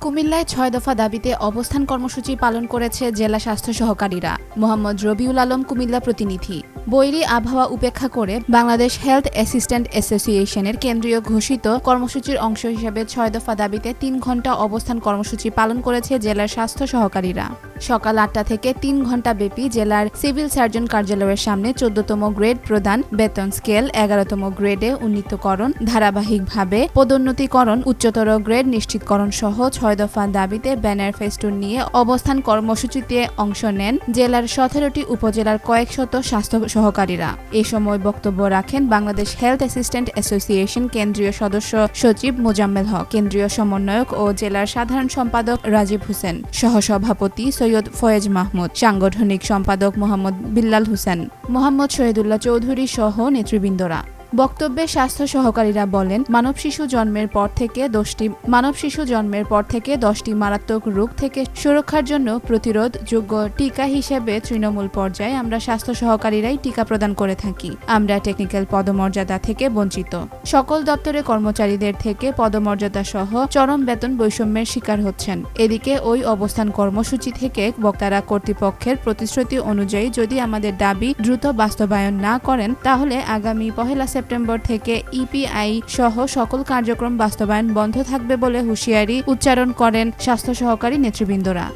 কুমিল্লায় ছয় দফা দাবিতে অবস্থান কর্মসূচি পালন করেছে জেলা স্বাস্থ্য সহকারীরা। মোহাম্মদ রবিউল আলম, কুমিল্লা প্রতিনিধি। বৈরী আবহাওয়া উপেক্ষা করে বাংলাদেশ হেলথ অ্যাসিস্ট্যান্ট অ্যাসোসিয়েশনের কেন্দ্রীয় ঘোষিত কর্মসূচির অংশ হিসেবে ছয় দফা দাবিতে তিন ঘণ্টা অবস্থান কর্মসূচি পালন করেছে জেলার স্বাস্থ্য সহকারীরা। সকাল আটটা থেকে তিন ঘণ্টা ব্যাপী জেলার সিভিল সার্জন কার্যালয়ের সামনে চোদ্দতম গ্রেড প্রদান, বেতন স্কেল, এগারোতম গ্রেডে উন্নীতকরণ, ধারাবাহিকভাবে পদোন্নতিকরণ, উচ্চতর গ্রেড নিশ্চিতকরণ সহ ছয় দফা দাবিতে ব্যানার ফেস্টুন নিয়ে অবস্থান কর্মসূচিতে অংশ নেন জেলার সতেরোটি উপজেলার কয়েক শত স্বাস্থ্য সহকারীরা। এ সময় বক্তব্য রাখেন বাংলাদেশ হেলথ অ্যাসিস্ট্যান্ট অ্যাসোসিয়েশন কেন্দ্রীয় সদস্য সচিব মোজাম্মেল হক, কেন্দ্রীয় সমন্বয়ক ও জেলার সাধারণ সম্পাদক রাজীব হোসেন, সহসভাপতি সৈয়দ ফয়েজ মাহমুদ, সাংগঠনিক সম্পাদক মোহাম্মদ বিল্লাল হোসেন, মোহাম্মদ শহীদুল্লাহ চৌধুরী সহ নেতৃবৃন্দরা। বক্তব্যে স্বাস্থ্য সহকারীরা বলেন, মানব শিশু জন্মের পর থেকে দশটি, মানব শিশু জন্মের পর থেকে দশটি মারাত্মক রোগ থেকে সুরক্ষার জন্য প্রতিরোধ যোগ্য টিকা হিসেবে তৃণমূল পর্যায়ে আমরা স্বাস্থ্য সহকারীরাই টিকা প্রদান করে থাকি। আমরা টেকনিক্যাল পদমর্যাদা থেকে বঞ্চিত। সকল দপ্তরে কর্মচারীদের থেকে পদমর্যাদা সহ চরম বেতন বৈষম্যের শিকার হচ্ছেন। এদিকে ওই অবস্থান কর্মসূচি থেকে বক্তারা কর্তৃপক্ষের প্রতিশ্রুতি অনুযায়ী যদি আমাদের দাবি দ্রুত বাস্তবায়ন না করেন, তাহলে আগামী পহেলা সেপ্টেম্বর থেকে ইপিআই সহ সকল কার্যক্রম বাস্তবায়ন বন্ধ থাকবে বলে হুঁশিয়ারি উচ্চারণ করেন স্বাস্থ্য সহকারী নেতৃবৃন্দরা।